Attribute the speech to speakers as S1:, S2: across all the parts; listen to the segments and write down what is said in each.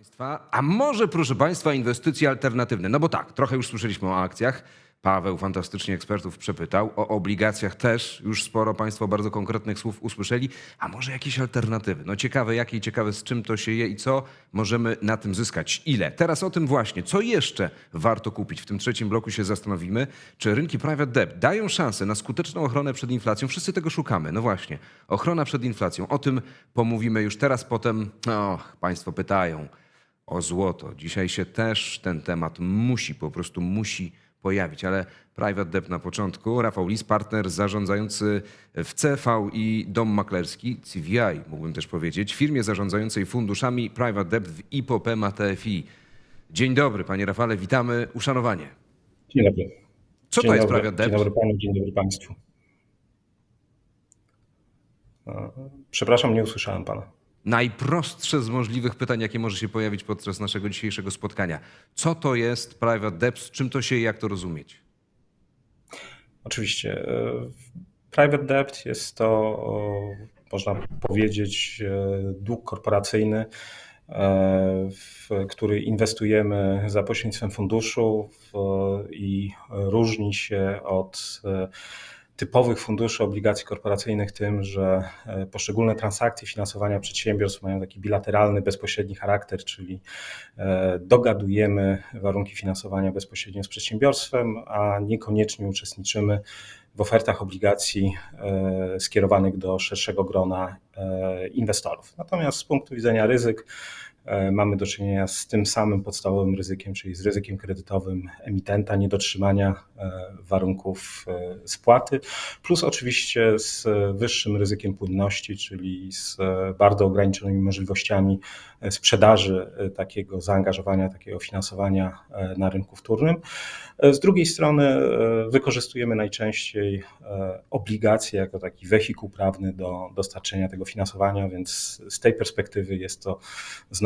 S1: Państwa, a może, proszę Państwa, inwestycje alternatywne? No bo tak, trochę już słyszeliśmy o akcjach. Paweł fantastycznie ekspertów przepytał. O obligacjach też już sporo Państwo bardzo konkretnych słów usłyszeli. A może jakieś alternatywy? No ciekawe jakie i ciekawe z czym to się je i co możemy na tym zyskać. Ile? Teraz o tym właśnie. Co jeszcze warto kupić? W tym trzecim bloku się zastanowimy, czy rynki private debt dają szansę na skuteczną ochronę przed inflacją. Wszyscy tego szukamy. No właśnie, ochrona przed inflacją. O tym pomówimy już teraz, potem. Och, Państwo pytają o złoto. Dzisiaj się też ten temat musi, po prostu musi pojawić, ale private debt na początku. Rafał Lis, partner zarządzający w CV i dom maklerski, CVI mógłbym też powiedzieć, firmie zarządzającej funduszami private debt w IPOPEMA TFI. Dzień dobry, panie Rafale, witamy, uszanowanie.
S2: Dzień dobry.
S1: Co
S2: dzień
S1: to jest
S2: dobry,
S1: private
S2: Dzień
S1: debt?
S2: dobry panu, dzień dobry państwu. Przepraszam, nie usłyszałem pana.
S1: Najprostsze z możliwych pytań, jakie może się pojawić podczas naszego dzisiejszego spotkania. Co to jest private debt, czym to się je, jak to rozumieć?
S2: Oczywiście. e, Private debt jest to, można powiedzieć, e, dług korporacyjny, e, w który inwestujemy za pośrednictwem funduszu i różni się od typowych funduszy obligacji korporacyjnych tym, że e, poszczególne transakcje finansowania przedsiębiorstw mają taki bilateralny, bezpośredni charakter, czyli e, dogadujemy warunki finansowania bezpośrednio z przedsiębiorstwem, a niekoniecznie uczestniczymy w ofertach obligacji e, skierowanych do szerszego grona inwestorów. Natomiast z punktu widzenia ryzyk mamy do czynienia z tym samym podstawowym ryzykiem, czyli z ryzykiem kredytowym emitenta, niedotrzymania e, warunków e, spłaty, plus oczywiście z wyższym ryzykiem płynności, czyli z e, bardzo ograniczonymi możliwościami e, sprzedaży e, takiego zaangażowania, takiego finansowania e, na rynku wtórnym. E, Z drugiej strony e, wykorzystujemy najczęściej e, obligacje jako taki wehikuł prawny do dostarczenia tego finansowania, więc z tej perspektywy jest to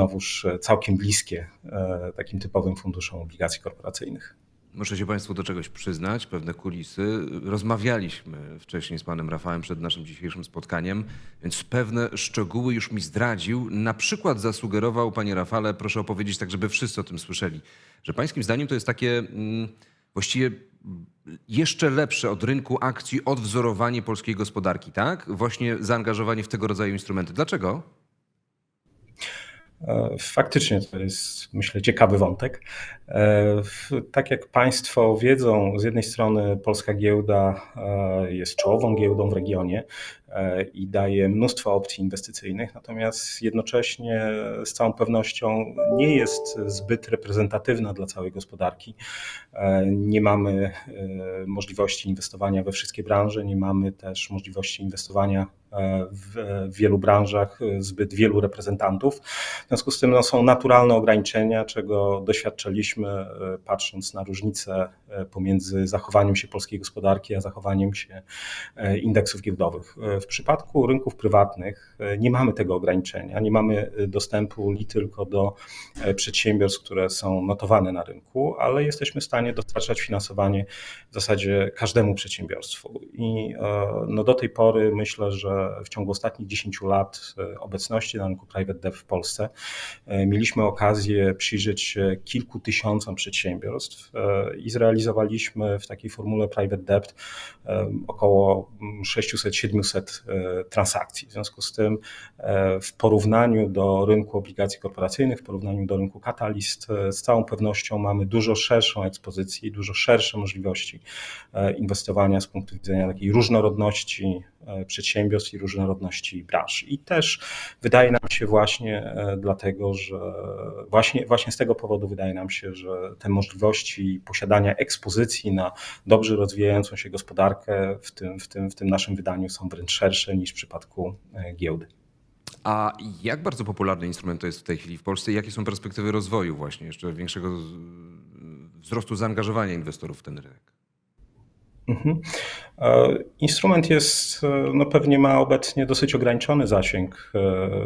S2: znowuż e, całkiem bliskie e, takim typowym funduszom obligacji korporacyjnych.
S1: Muszę się Państwu do czegoś przyznać, pewne kulisy. Rozmawialiśmy wcześniej z panem Rafałem przed naszym dzisiejszym spotkaniem, więc pewne szczegóły już mi zdradził. Na przykład zasugerował, panie Rafale, proszę opowiedzieć tak, żeby wszyscy o tym słyszeli, że pańskim zdaniem to jest takie mm, właściwie jeszcze lepsze od rynku akcji odwzorowanie polskiej gospodarki, tak? Właśnie zaangażowanie w tego rodzaju instrumenty. Dlaczego?
S2: E, Faktycznie to jest, myślę, ciekawy wątek. E, Tak jak Państwo wiedzą, z jednej strony polska giełda e, jest czołową giełdą w regionie i daje mnóstwo opcji inwestycyjnych, natomiast jednocześnie z całą pewnością nie jest zbyt reprezentatywna dla całej gospodarki. Nie mamy możliwości inwestowania we wszystkie branże, nie mamy też możliwości inwestowania w w wielu branżach e, zbyt wielu reprezentantów. W związku z tym no, są naturalne ograniczenia, czego doświadczaliśmy e, patrząc na różnice e, pomiędzy zachowaniem się polskiej gospodarki, a zachowaniem się e, indeksów giełdowych. E, W przypadku rynków prywatnych e, nie mamy tego ograniczenia, nie mamy e, dostępu li tylko do e, przedsiębiorstw, które są notowane na rynku, ale jesteśmy w stanie dostarczać finansowanie w zasadzie każdemu przedsiębiorstwu. I e, no, do tej pory myślę, że w ciągu ostatnich 10 lat e, obecności na rynku private debt w Polsce e, mieliśmy okazję przyjrzeć się kilku tysiącom przedsiębiorstw e, i zrealizowaliśmy w takiej formule private debt około 600-700 e, transakcji. W związku z tym w porównaniu do rynku obligacji korporacyjnych, w porównaniu do rynku katalist, e, z całą pewnością mamy dużo szerszą ekspozycję i dużo szersze możliwości inwestowania z punktu widzenia takiej różnorodności przedsiębiorstw i różnorodności branż. I też wydaje nam się właśnie e, dlatego, że właśnie, właśnie z tego powodu wydaje nam się, że te możliwości posiadania ekspozycji na dobrze rozwijającą się gospodarkę w tym, w tym, w tym naszym wydaniu są wręcz szersze niż w przypadku e, giełdy.
S1: A jak bardzo popularny instrument to jest w tej chwili w Polsce i jakie są perspektywy rozwoju właśnie, jeszcze większego wzrostu zaangażowania inwestorów w ten rynek?
S2: Mhm. E, Instrument jest, e, no pewnie ma obecnie dosyć ograniczony zasięg. E,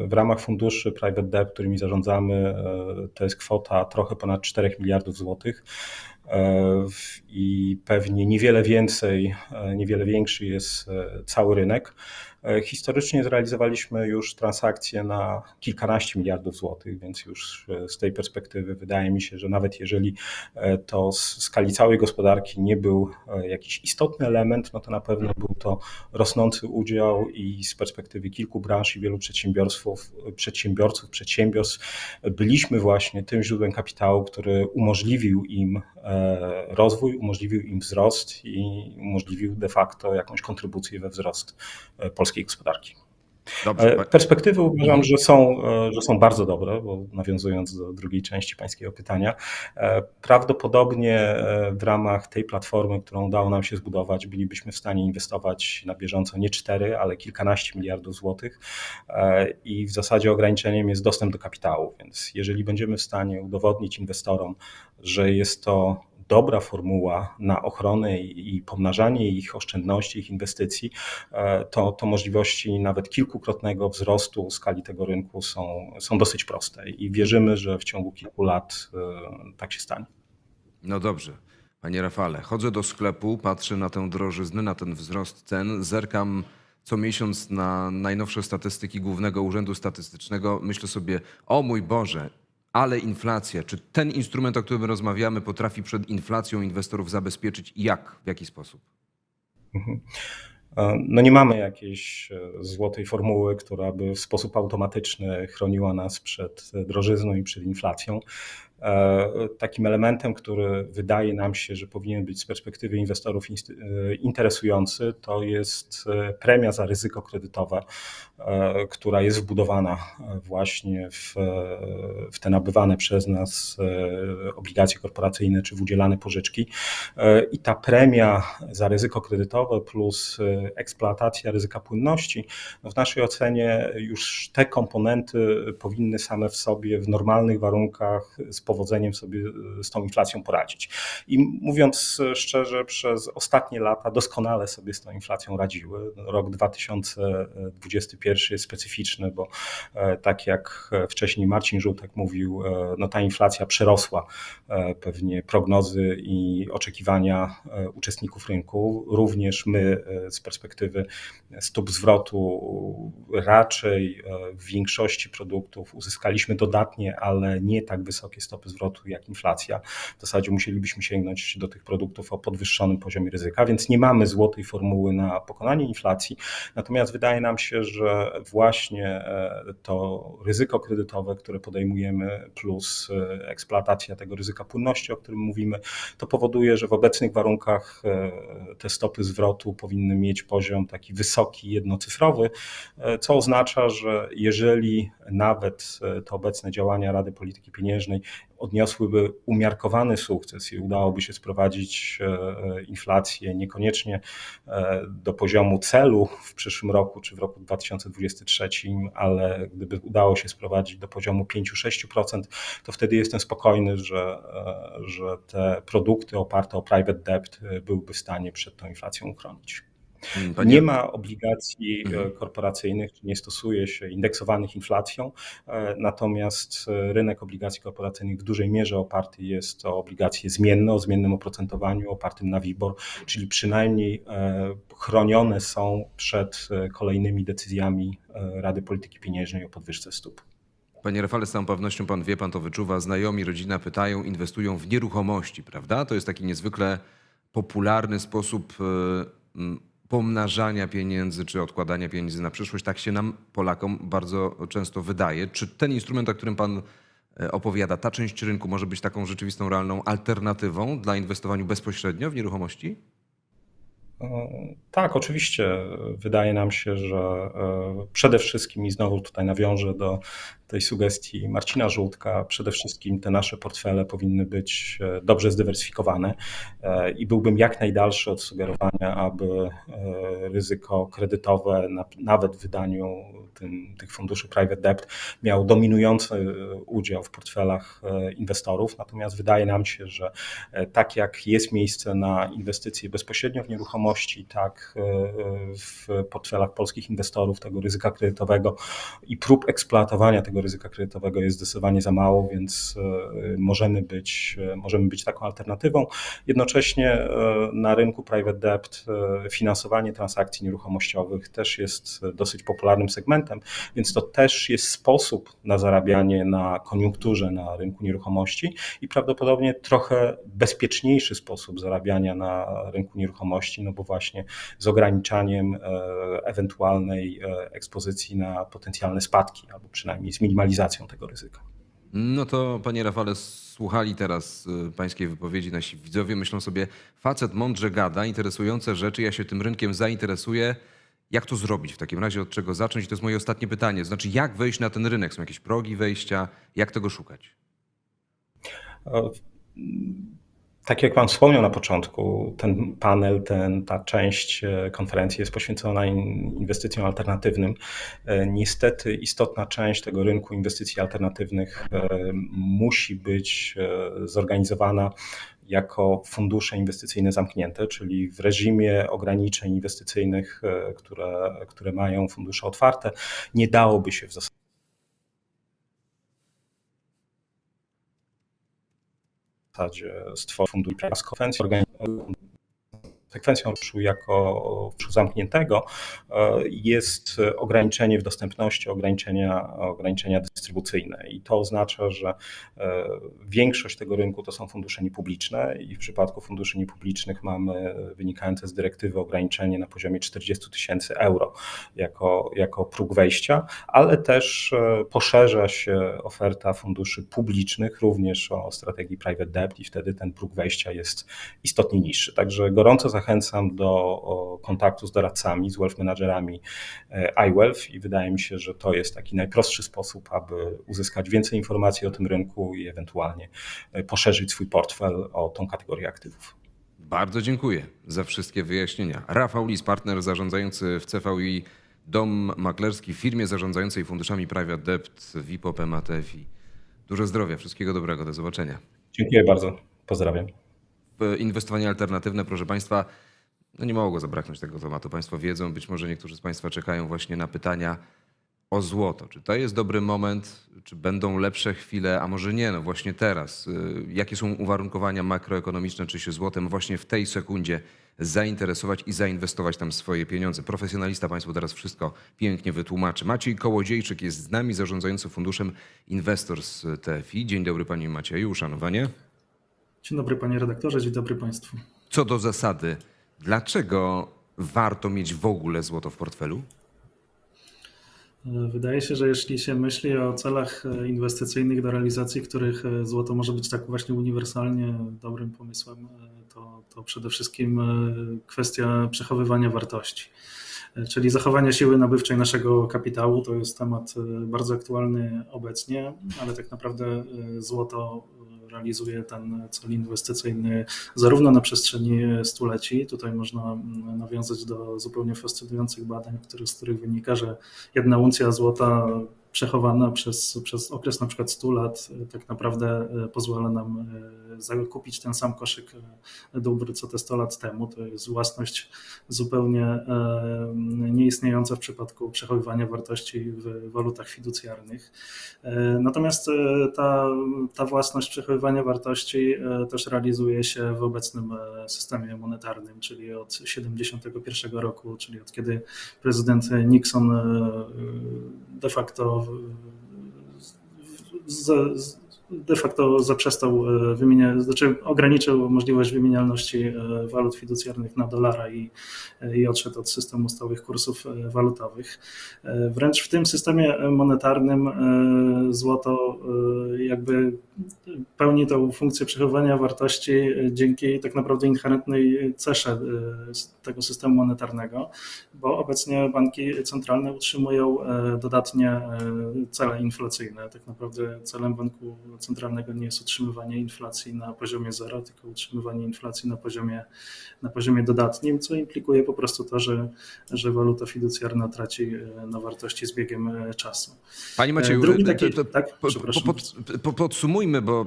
S2: W ramach funduszy private debt, którymi zarządzamy, to jest kwota trochę ponad 4 miliardów złotych. I pewnie niewiele więcej, niewiele większy jest cały rynek. E, Historycznie zrealizowaliśmy już transakcje na kilkanaście miliardów złotych, więc już e, z tej perspektywy wydaje mi się, że nawet jeżeli e, to z skali całej gospodarki nie był jakiś istotny element, no to na pewno był to rosnący udział i z perspektywy kilku branż i wielu przedsiębiorców, przedsiębiorców, przedsiębiorstw byliśmy właśnie tym źródłem kapitału, który umożliwił im rozwój, umożliwił im wzrost i umożliwił de facto jakąś kontrybucję we wzrost e, polskiej gospodarki.
S1: Dobrze,
S2: E, Perspektywy uważam, że są, e, że są bardzo dobre, bo nawiązując do drugiej części Pańskiego pytania, e, prawdopodobnie w ramach tej platformy, którą udało nam się zbudować, bylibyśmy w stanie inwestować na bieżąco nie 4, ale kilkanaście miliardów złotych i w zasadzie ograniczeniem jest dostęp do kapitału, więc jeżeli będziemy w stanie udowodnić inwestorom, że jest to dobra formuła na ochronę i pomnażanie ich oszczędności, ich inwestycji, e, to, to możliwości nawet kilkukrotnego wzrostu skali tego rynku są, są dosyć proste i wierzymy, że w ciągu kilku lat e, tak się stanie.
S1: No dobrze. Panie Rafale, chodzę do sklepu, patrzę na tę drożyznę, na ten wzrost cen, zerkam co miesiąc na najnowsze statystyki Głównego Urzędu Statystycznego. Myślę sobie, o mój Boże, ale inflacja. Czy ten instrument, o którym rozmawiamy, potrafi przed inflacją inwestorów zabezpieczyć i jak? W jaki sposób?
S2: Mhm. E, No nie mamy jakiejś e, złotej formuły, która by w sposób automatyczny chroniła nas przed drożyzną i przed inflacją. E, Takim elementem, który wydaje nam się, że powinien być z perspektywy inwestorów e, interesujący, to jest e, premia za ryzyko kredytowe, która jest wbudowana właśnie w, w te nabywane przez nas obligacje korporacyjne czy w udzielane pożyczki. I ta premia za ryzyko kredytowe plus eksploatacja ryzyka płynności, no w naszej ocenie już te komponenty powinny same w sobie w normalnych warunkach z powodzeniem sobie e, z tą inflacją poradzić. I mówiąc szczerze, przez ostatnie lata doskonale sobie z tą inflacją radziły. Rok 2021 jest specyficzny, bo e, tak jak wcześniej Marcin Żółtek mówił, e, no ta inflacja przerosła e, pewnie prognozy i oczekiwania e, uczestników rynku. Również my e, z perspektywy stóp zwrotu raczej e, w większości produktów uzyskaliśmy dodatnie, ale nie tak wysokie stopy zwrotu jak inflacja. W zasadzie musielibyśmy sięgnąć do tych produktów o podwyższonym poziomie ryzyka, więc nie mamy złotej formuły na pokonanie inflacji. Natomiast wydaje nam się, że właśnie e, to ryzyko kredytowe, które podejmujemy, plus e, eksploatacja tego ryzyka płynności, o którym mówimy, to powoduje, że w obecnych warunkach e, te stopy zwrotu powinny mieć poziom taki wysoki, jednocyfrowy, co oznacza, że jeżeli nawet te obecne działania Rady Polityki Pieniężnej odniosłyby umiarkowany sukces i udałoby się sprowadzić e, inflację niekoniecznie e, do poziomu celu w przyszłym roku czy w roku 2023, ale gdyby udało się sprowadzić do poziomu 5-6%, to wtedy jestem spokojny, że, e, że te produkty oparte o private debt byłyby w stanie przed tą inflacją uchronić.
S1: Mm, Panie,
S2: Nie ma obligacji e,
S1: Mhm.
S2: korporacyjnych, nie stosuje się indeksowanych inflacją, e, natomiast e, rynek obligacji korporacyjnych w dużej mierze oparty jest o obligacje zmienne, o zmiennym oprocentowaniu, opartym na WIBOR, czyli przynajmniej chronione są przed kolejnymi decyzjami Rady Polityki Pieniężnej o podwyżce stóp.
S1: Panie Rafale, z całą pewnością pan wie, pan to wyczuwa. Znajomi, rodzina pytają, inwestują w nieruchomości, prawda? To jest taki niezwykle popularny sposób pomnażania pieniędzy czy odkładania pieniędzy na przyszłość. Tak się nam, Polakom, bardzo często wydaje. Czy ten instrument, o którym pan e, opowiada, ta część rynku może być taką rzeczywistą, realną alternatywą dla inwestowania bezpośrednio w nieruchomości?
S2: E, Tak, oczywiście. Wydaje nam się, że e, przede wszystkim, i znowu tutaj nawiążę do tej sugestii Marcina Żółtka, przede wszystkim te nasze portfele powinny być e, dobrze zdywersyfikowane e, i byłbym jak najdalszy od sugerowania, aby e, ryzyko kredytowe, na- nawet w wydaniu tym, tych funduszy private debt, miał dominujący udział w portfelach inwestorów. Natomiast wydaje nam się, że tak jak jest miejsce na inwestycje bezpośrednio w nieruchomości, tak w portfelach polskich inwestorów tego ryzyka kredytowego i prób eksploatowania tego ryzyka kredytowego jest zdecydowanie za mało, więc e, możemy być, e, możemy być taką alternatywą. Jednocześnie e, na rynku private debt finansowanie transakcji nieruchomościowych też jest dosyć popularnym segmentem, więc to też jest sposób na zarabianie na koniunkturze na rynku nieruchomości i prawdopodobnie trochę bezpieczniejszy sposób zarabiania na rynku nieruchomości, no bo właśnie z ograniczaniem ewentualnej ekspozycji na potencjalne spadki, albo przynajmniej z minimalizacją tego ryzyka.
S1: No to panie Rafale, słuchali teraz y, pańskiej wypowiedzi nasi widzowie. Myślą sobie, facet mądrze gada, interesujące rzeczy, ja się tym rynkiem zainteresuję. Jak to zrobić w takim razie, od czego zacząć? I to jest moje ostatnie pytanie. Znaczy, jak wejść na ten rynek? Są jakieś progi wejścia? Jak tego szukać?
S2: Tak jak Pan wspomniał na początku, ten panel, ten, ta część e, konferencji jest poświęcona in- inwestycjom alternatywnym. E, Niestety istotna część tego rynku inwestycji alternatywnych e, musi być zorganizowana jako fundusze inwestycyjne zamknięte, czyli w reżimie ograniczeń inwestycyjnych, które, które mają fundusze otwarte, nie dałoby się w zasadzie zasadzie z konwencją Sekwencją ruszu jako ruszu zamkniętego e, jest ograniczenie w dostępności, ograniczenia, ograniczenia dystrybucyjne. I to oznacza, że e, większość tego rynku to są fundusze niepubliczne i w przypadku funduszy niepublicznych mamy wynikające z dyrektywy ograniczenie na poziomie 40 tysięcy euro jako, jako próg wejścia, ale też e, poszerza się oferta funduszy publicznych również o strategii private debt i wtedy ten próg wejścia jest istotnie niższy. Także gorąco zachęcam do kontaktu z doradcami, z wealth managerami e, iWealth i wydaje mi się, że to jest taki najprostszy sposób, aby uzyskać więcej informacji o tym rynku i ewentualnie e, poszerzyć swój portfel o tą kategorię aktywów.
S1: Bardzo dziękuję za wszystkie wyjaśnienia. Rafał Lis, partner zarządzający w CVI Dom Maklerski w firmie zarządzającej funduszami Private Debt WIPOP MATFI. Dużo zdrowia, wszystkiego dobrego, do zobaczenia.
S2: Dziękuję bardzo. Pozdrawiam.
S1: W Inwestowanie alternatywne, proszę Państwa, no nie mogło zabraknąć tego tematu. Państwo wiedzą, być może niektórzy z Państwa czekają właśnie na pytania o złoto. Czy to jest dobry moment, czy będą lepsze chwile, a może nie, no właśnie teraz. Y, Jakie są uwarunkowania makroekonomiczne, czy się złotem właśnie w tej sekundzie zainteresować i zainwestować tam swoje pieniądze? Profesjonalista Państwu teraz wszystko pięknie wytłumaczy. Maciej Kołodziejczyk jest z nami, zarządzający funduszem Investors TFI. Dzień dobry Panie Macieju, uszanowanie.
S3: Dzień dobry panie redaktorze, dzień dobry państwu.
S1: Co do zasady, dlaczego warto mieć w ogóle złoto w portfelu?
S3: E, Wydaje się, że jeśli się myśli o celach e, inwestycyjnych, do realizacji których e, złoto może być tak właśnie uniwersalnie dobrym pomysłem, to, to przede wszystkim kwestia przechowywania wartości. Czyli zachowanie siły nabywczej naszego kapitału to jest temat bardzo aktualny obecnie, ale tak naprawdę złoto realizuje ten cel inwestycyjny zarówno na przestrzeni stuleci. Tutaj można mm, nawiązać do zupełnie fascynujących badań, z których wynika, że jedna uncja złota przechowana przez, przez okres na przykład 100 lat e, tak naprawdę e, pozwala nam e, zakupić ten sam koszyk dóbr co te 100 lat temu. To jest własność zupełnie nieistniejąca w przypadku przechowywania wartości w walutach fiducjarnych. Natomiast ta, ta własność przechowywania wartości też realizuje się w obecnym systemie monetarnym, czyli od 1971 roku, czyli od kiedy prezydent Nixon de facto z, z, de facto zaprzestał e, wymieniać, znaczy ograniczył możliwość wymienialności e, walut fiducjarnych na dolara i, i odszedł od systemu stałych kursów e, walutowych. E, Wręcz w tym systemie monetarnym e, złoto e, jakby pełni tą funkcję przechowywania wartości e, dzięki tak naprawdę inherentnej cesze e, tego systemu monetarnego, bo obecnie banki centralne utrzymują e, dodatnie e, cele inflacyjne. Tak naprawdę celem banku centralnego nie jest utrzymywanie inflacji na poziomie zero, tylko utrzymywanie inflacji na poziomie, na poziomie dodatnim, co implikuje po prostu to, że, że waluta fiducjarna traci e, na wartości z biegiem e, czasu.
S1: Panie Macieju,
S3: Drugi
S1: to-
S3: taki-
S1: to-
S3: tak,
S1: po-
S3: przepraszam.
S1: po- pod- po- podsumujmy, bo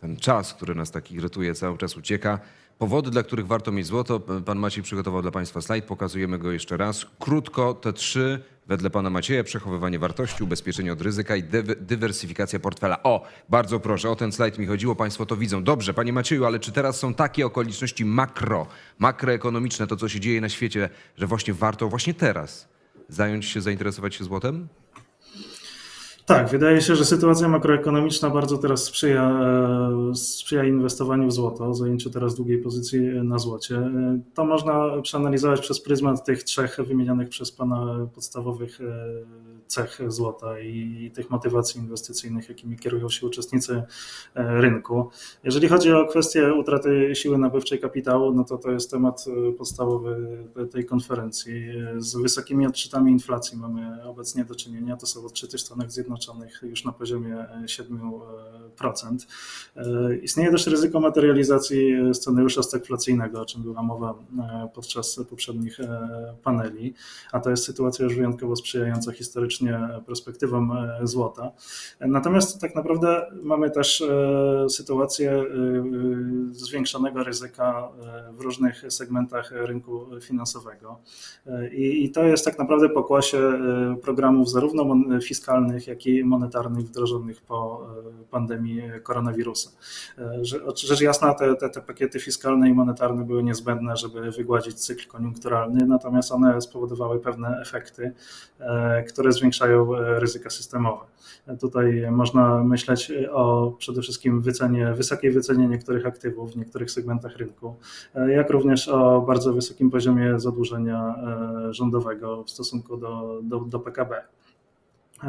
S1: ten czas, który nas tak irytuje, cały czas ucieka. powody, dla których warto mieć złoto. Pan Maciej przygotował dla Państwa slajd, pokazujemy go jeszcze raz. Krótko te trzy, wedle Pana Macieja, przechowywanie wartości, ubezpieczenie od ryzyka i dywersyfikacja portfela. O, bardzo proszę, o ten slajd mi chodziło, Państwo to widzą. Dobrze, Panie Macieju, ale czy teraz są takie okoliczności makro, makroekonomiczne, to co się dzieje na świecie, że właśnie warto właśnie teraz zająć się, zainteresować się złotem?
S3: Tak, wydaje się, że sytuacja makroekonomiczna bardzo teraz sprzyja, e, sprzyja inwestowaniu w złoto, zajęciu teraz długiej pozycji na złocie. E, To można przeanalizować przez pryzmat tych trzech wymienionych przez Pana podstawowych e, cech złota i tych motywacji inwestycyjnych, jakimi kierują się uczestnicy e, rynku. Jeżeli chodzi o kwestię utraty siły nabywczej kapitału, no to to jest temat e, podstawowy tej konferencji. Z wysokimi odczytami inflacji mamy obecnie do czynienia. To są odczyty w Stanach Zjednoczonych już na poziomie e, 7%. E, Istnieje też ryzyko materializacji scenariusza stagflacyjnego, o czym była mowa podczas poprzednich paneli, a to jest sytuacja już wyjątkowo sprzyjająca historycznie perspektywom e, złota. Natomiast tak naprawdę mamy też e, sytuację e, zwiększonego ryzyka w różnych segmentach rynku finansowego. I, I to jest tak naprawdę pokłosie programów zarówno fiskalnych, jak i monetarnych wdrożonych po pandemii koronawirusa. Rzecz jasna, te, te, te pakiety fiskalne i monetarne były niezbędne, żeby wygładzić cykl koniunkturalny, natomiast one spowodowały pewne efekty, które zwiększają e, ryzyka systemowe. E, Tutaj można myśleć o przede wszystkim wycenie, wysokiej wycenie niektórych aktywów w niektórych segmentach rynku, e, jak również o bardzo wysokim poziomie zadłużenia e, rządowego w stosunku do, do, do PKB.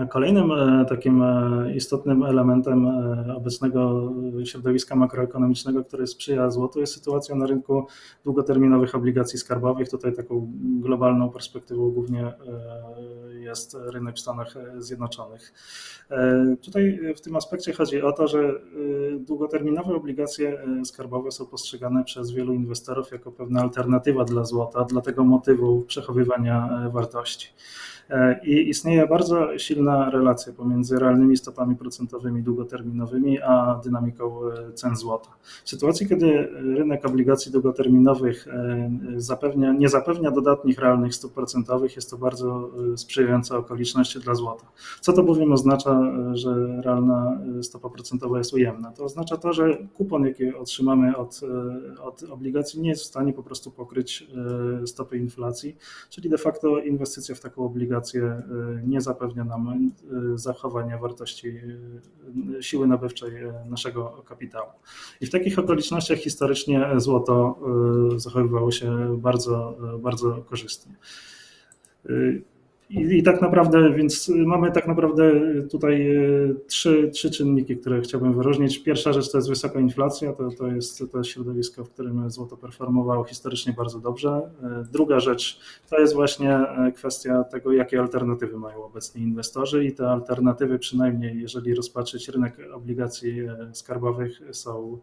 S3: Kolejnym e, takim e, istotnym elementem e, obecnego środowiska makroekonomicznego, który sprzyja złotu, jest sytuacja na rynku długoterminowych obligacji skarbowych. Tutaj taką globalną perspektywą głównie jest rynek w Stanach Zjednoczonych. Tutaj w tym aspekcie chodzi o to, że długoterminowe obligacje skarbowe są postrzegane przez wielu inwestorów jako pewna alternatywa dla złota, dla tego motywu przechowywania wartości. E, I istnieje bardzo silna relacja pomiędzy realnymi stopami procentowymi długoterminowymi a dynamiką e, cen złota. W sytuacji, kiedy rynek obligacji długoterminowych e, zapewnia, nie zapewnia dodatnich realnych stóp procentowych, jest to bardzo sprzyjająca okoliczność dla złota. Co to bowiem oznacza, że realna stopa procentowa jest ujemna? To oznacza to, że kupon, jaki otrzymamy od, od obligacji, nie jest w stanie po prostu pokryć stopy inflacji, czyli de facto inwestycja w taką obligację e, nie zapewnia nam e, zachowania wartości e, siły nabywczej e, naszego kapitału. I w takich okolicznościach historycznie złoto zachowywało się bardzo, bardzo korzystnie. I, I tak naprawdę, więc mamy tak naprawdę tutaj e, trzy, trzy czynniki, które chciałbym wyróżnić. Pierwsza rzecz to jest wysoka inflacja, to, to, jest, to środowisko, w którym złoto performowało historycznie bardzo dobrze. E, Druga rzecz to jest właśnie e, kwestia tego, jakie alternatywy mają obecni inwestorzy i te alternatywy, przynajmniej jeżeli rozpatrzeć rynek obligacji skarbowych, są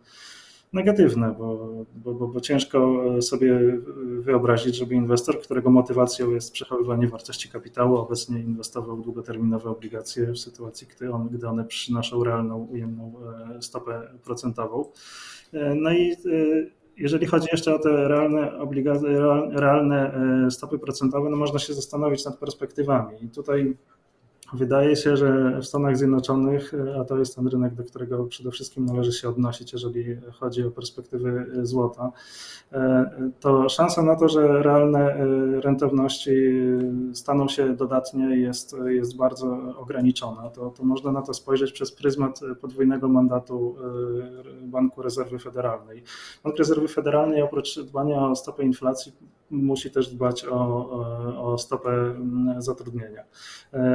S3: negatywne, bo, bo, bo, bo ciężko sobie wyobrazić, żeby inwestor, którego motywacją jest przechowywanie wartości kapitału, obecnie inwestował w długoterminowe obligacje w sytuacji, gdy, on, gdy one przynoszą realną, ujemną e, stopę procentową. E, No i e, jeżeli chodzi jeszcze o te realne, obliga- real- realne e, stopy procentowe, no można się zastanowić nad perspektywami. I tutaj Wydaje się, że w Stanach Zjednoczonych, a to jest ten rynek, do którego przede wszystkim należy się odnosić, jeżeli chodzi o perspektywy złota, to szansa na to, że realne rentowności staną się dodatnie jest, jest bardzo ograniczona. To, to można na to spojrzeć przez pryzmat podwójnego mandatu Banku Rezerwy Federalnej. Bank Rezerwy Federalnej oprócz dbania o stopę inflacji musi też dbać o, o stopę zatrudnienia.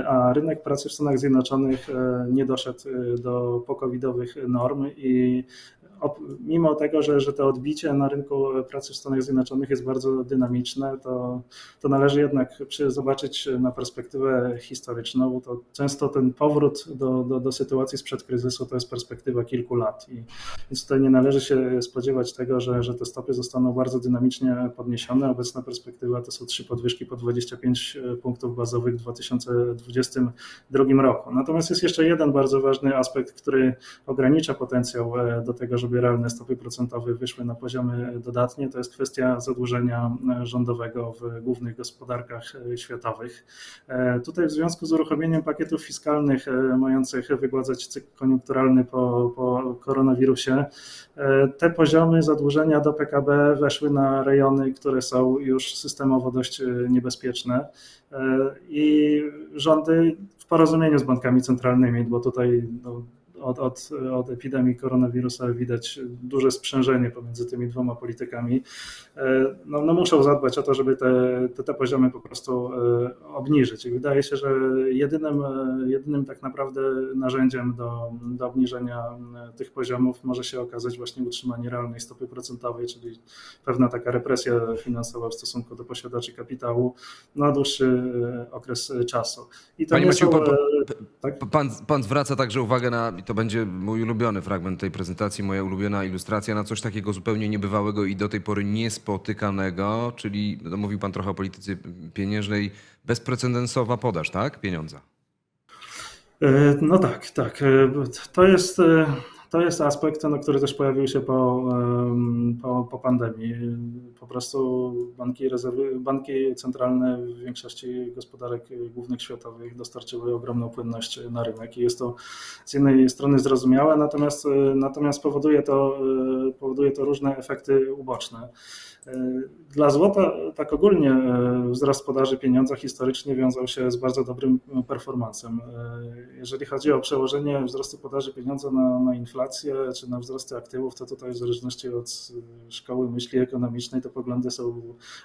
S3: A rynek pracy w Stanach Zjednoczonych nie doszedł do pokowidowych norm i mimo tego, że, że to odbicie na rynku pracy w Stanach Zjednoczonych jest bardzo dynamiczne, to, to należy jednak zobaczyć na perspektywę historyczną. To często ten powrót do, do, do sytuacji sprzed kryzysu to jest perspektywa kilku lat. I więc tutaj nie należy się spodziewać tego, że, że te stopy zostaną bardzo dynamicznie podniesione. Obecna perspektywa to są trzy podwyżki po 25 punktów bazowych w 2022 roku. Natomiast jest jeszcze jeden bardzo ważny aspekt, który ogranicza potencjał do tego, żeby żeby realne stopy procentowe wyszły na poziomy dodatnie, to jest kwestia zadłużenia e, rządowego w głównych gospodarkach e, światowych. E, Tutaj w związku z uruchomieniem pakietów fiskalnych mających wygładzać cykl koniunkturalny po, po koronawirusie, te poziomy zadłużenia do PKB weszły na rejony, które są już systemowo dość niebezpieczne. I rządy w porozumieniu z bankami centralnymi, bo tutaj no, od, od, od epidemii koronawirusa widać duże sprzężenie pomiędzy tymi dwoma politykami. E, No, no muszą zadbać o to, żeby te, te, te poziomy po prostu e, obniżyć. I wydaje się, że jedynym, e, jedynym tak naprawdę narzędziem do, do obniżenia tych poziomów może się okazać właśnie utrzymanie realnej stopy procentowej, czyli pewna taka represja finansowa w stosunku do posiadaczy kapitału na dłuższy okres czasu. I to
S1: Panie
S3: nie
S1: Macieju,
S3: są,
S1: pan-
S3: e, tak?
S1: Pan, pan zwraca także uwagę na, to będzie mój ulubiony fragment tej prezentacji, moja ulubiona ilustracja, na coś takiego zupełnie niebywałego i do tej pory niespotykanego, czyli no, mówił pan trochę o polityce pieniężnej, bezprecedensowa podaż, tak? Pieniądza.
S3: E, No tak, tak. E, To jest, e, to jest aspekt, który też pojawił się po, po, po pandemii. Po prostu banki, rezerwy, banki centralne w większości gospodarek głównych światowych dostarczyły ogromną płynność na rynek i jest to z jednej strony zrozumiałe, natomiast, natomiast powoduje, to, e, powoduje to różne efekty uboczne. E, Dla złota, tak ogólnie, e, wzrost podaży pieniądza historycznie wiązał się z bardzo dobrym performancem. E, Jeżeli chodzi o przełożenie wzrostu podaży pieniądza na, na inflację czy na wzrosty aktywów, to tutaj w zależności od szkoły myśli ekonomicznej te poglądy są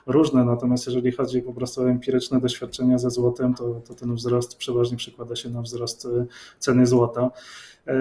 S3: różne. Natomiast jeżeli chodzi po prostu o empiryczne doświadczenia ze złotem, to, to ten wzrost przeważnie przekłada się na wzrost ceny złota. E,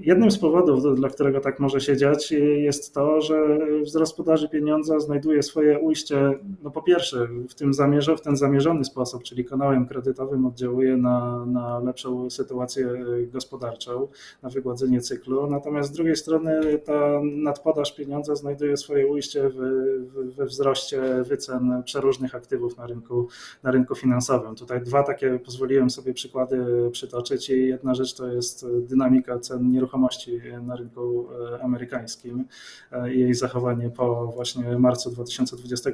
S3: Jednym z powodów, dla którego tak może się dziać, jest to, że wzrost podaży pieniądza znajduje swoje ujście, no po pierwsze, w, tym zamierzo, w ten zamierzony sposób, czyli kanałem kredytowym oddziałuje na, na lepszą sytuację gospodarczą, na wygładzenie cyklu. Natomiast z drugiej strony ta nadpodaż pieniądza znajduje swoje ujście w, w, we wzroście wycen przeróżnych aktywów na rynku, na rynku finansowym. Tutaj dwa takie pozwoliłem sobie przykłady przytoczyć i jedna rzecz to jest dynamika cen nieruchomości na rynku e, amerykańskim e, i jej zachowanie po właśnie marcu 2020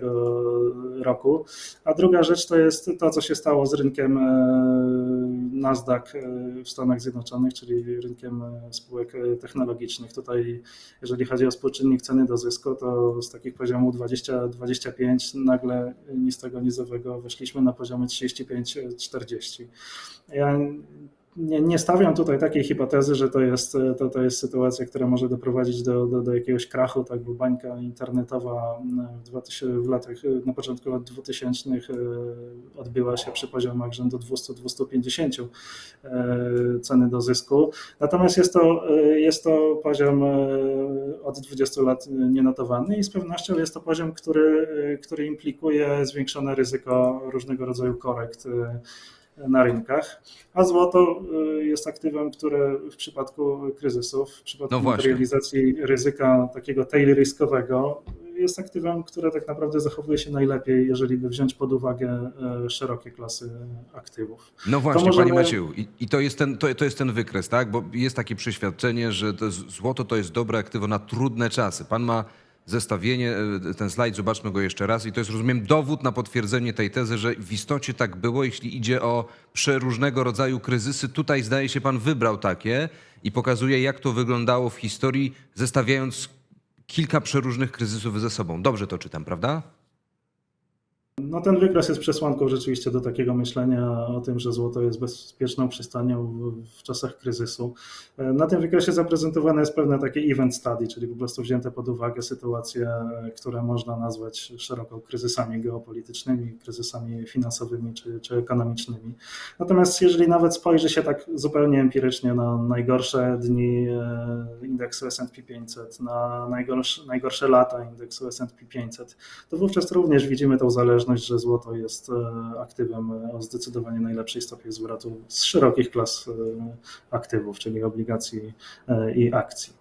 S3: roku. A druga rzecz to jest to, co się stało z rynkiem e, Nasdaq w Stanach Zjednoczonych, czyli rynkiem spółek technologicznych. Tutaj, jeżeli chodzi o współczynnik ceny do zysku, to z takich poziomów 20-25 nagle ni z tego nizowego weszliśmy na poziomy 35-40. Ja nie, nie stawiam tutaj takiej hipotezy, że to jest, to, to jest sytuacja, która może doprowadzić do, do, do jakiegoś krachu, tak, bo bańka internetowa w, 2000, w latach, na początku lat 2000 e, odbyła się przy poziomach rzędu 200-250 e, ceny do zysku. Natomiast jest to, e, jest to poziom od 20 lat nienotowany i z pewnością jest to poziom, który, który implikuje zwiększone ryzyko różnego rodzaju korekt na rynkach, a złoto y, jest aktywem, które w przypadku kryzysów, w przypadku
S1: No
S3: realizacji ryzyka takiego tail riskowego jest aktywem, które tak naprawdę zachowuje się najlepiej, jeżeli by wziąć pod uwagę e, szerokie klasy aktywów.
S1: No właśnie,
S3: możemy-
S1: panie Macieju, i, i to, jest ten, to, to jest ten wykres, tak? Bo jest takie przeświadczenie, że to złoto to jest dobre aktywo na trudne czasy. Pan ma zestawienie, e, ten slajd, zobaczmy go jeszcze raz i to jest, rozumiem, dowód na potwierdzenie tej tezy, że w istocie tak było, jeśli idzie o przeróżnego rodzaju kryzysy. Tutaj zdaje się pan wybrał takie i pokazuje, jak to wyglądało w historii, zestawiając kilka przeróżnych kryzysów ze sobą. Dobrze to czytam, prawda?
S3: No ten wykres jest przesłanką rzeczywiście do takiego myślenia o tym, że złoto jest bezpieczną przystanią w, czasach kryzysu. E, Na tym wykresie zaprezentowane jest pewne takie event study, czyli po prostu wzięte pod uwagę sytuacje, które można nazwać szeroko kryzysami geopolitycznymi, kryzysami finansowymi czy, czy ekonomicznymi. Natomiast jeżeli nawet spojrzy się tak zupełnie empirycznie na najgorsze dni e, indeksu S&P 500, na najgorsze, najgorsze lata indeksu S&P 500, to wówczas również widzimy tą zależność, że złoto jest e, aktywem o zdecydowanie najlepszej stopie zwrotu z szerokich klas e, aktywów, czyli obligacji e, i akcji.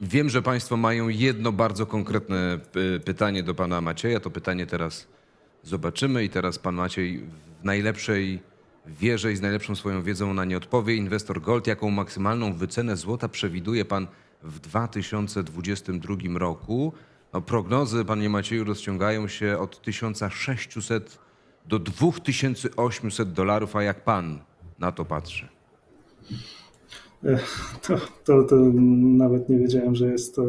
S1: Wiem, że Państwo mają jedno bardzo konkretne pytanie do Pana Macieja. To pytanie teraz zobaczymy i teraz Pan Maciej w najlepszej wierze i z najlepszą swoją wiedzą na nie odpowie. Inwestor Gold, jaką maksymalną wycenę złota przewiduje Pan w 2022 roku. No, prognozy, panie Macieju, rozciągają się od 1600 do 2800 dolarów, a jak pan na to patrzy?
S3: To, to, to nawet nie wiedziałem, że jest e,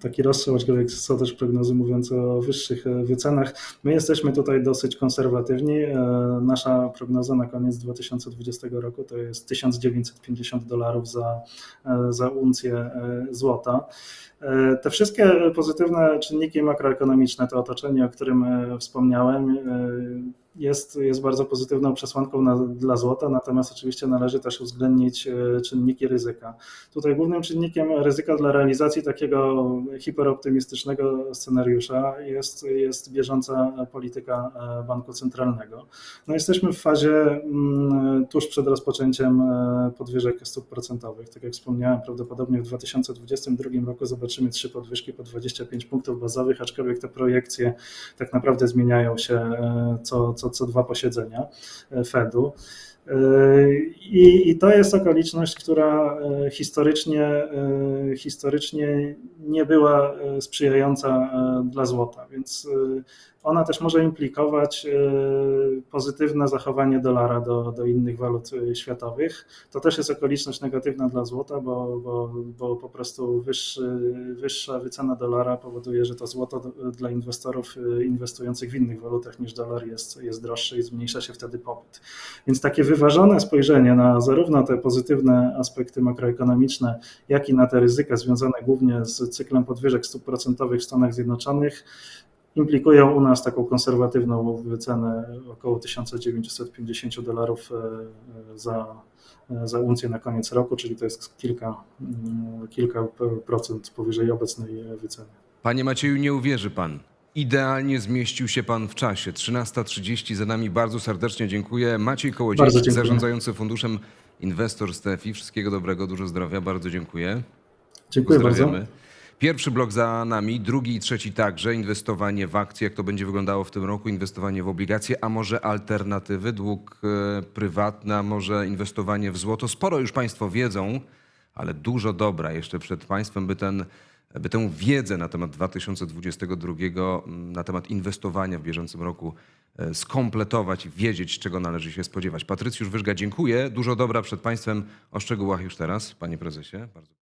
S3: taki rozstrzał, aczkolwiek są też prognozy mówiące o wyższych e, wycenach. My jesteśmy tutaj dosyć konserwatywni. E, Nasza prognoza na koniec 2020 roku to jest 1950 dolarów za, za uncję złota. Te wszystkie pozytywne czynniki makroekonomiczne, to otoczenie, o którym wspomniałem, jest, jest bardzo pozytywną przesłanką na, dla złota, natomiast oczywiście należy też uwzględnić e, czynniki ryzyka. Tutaj głównym czynnikiem ryzyka dla realizacji takiego hiperoptymistycznego scenariusza jest, jest bieżąca polityka e, banku centralnego. No jesteśmy w fazie mm, tuż przed rozpoczęciem e, podwyżek stóp procentowych. Tak jak wspomniałem, prawdopodobnie w 2022 roku zobaczymy trzy podwyżki po 25 punktów bazowych, aczkolwiek te projekcje tak naprawdę zmieniają się e, co, co, co dwa posiedzenia e, Fedu. E, I, I to jest okoliczność, która e, historycznie, e, historycznie nie była sprzyjająca dla złota, więc ona też może implikować pozytywne zachowanie dolara do, do innych walut światowych. To też jest okoliczność negatywna dla złota, bo, bo, bo po prostu wyższy, wyższa wycena dolara powoduje, że to złoto dla inwestorów inwestujących w innych walutach niż dolar jest, jest droższe i zmniejsza się wtedy popyt. Więc takie wyważone spojrzenie na zarówno te pozytywne aspekty makroekonomiczne, jak i na te ryzyka związane głównie z cyklem podwyżek stóp procentowych w Stanach Zjednoczonych implikują u nas taką konserwatywną wycenę około 1950 dolarów e, e, za, e, za uncję na koniec roku, czyli to jest kilka, mm, kilka procent powyżej obecnej wyceny.
S1: Panie Macieju, nie uwierzy pan. Idealnie zmieścił się pan w czasie. 13.30 za nami. Bardzo serdecznie dziękuję. Maciej Kołodziejski,
S3: dziękuję.
S1: zarządzający funduszem Inwestor Stefi. Wszystkiego dobrego, dużo zdrowia. Bardzo dziękuję.
S3: Dziękuję bardzo.
S1: Pierwszy blok za nami, drugi i trzeci także. Inwestowanie w akcje, jak to będzie wyglądało w tym roku, inwestowanie w obligacje, a może alternatywy, dług e, prywatny, a może inwestowanie w złoto. Sporo już Państwo wiedzą, ale dużo dobra jeszcze przed Państwem, by, ten, by tę wiedzę na temat 2022, m, na temat inwestowania w bieżącym roku e, skompletować i wiedzieć, czego należy się spodziewać. Patrycjusz Wyżga, dziękuję. Dużo dobra przed Państwem. O szczegółach już teraz, Panie Prezesie. Bardzo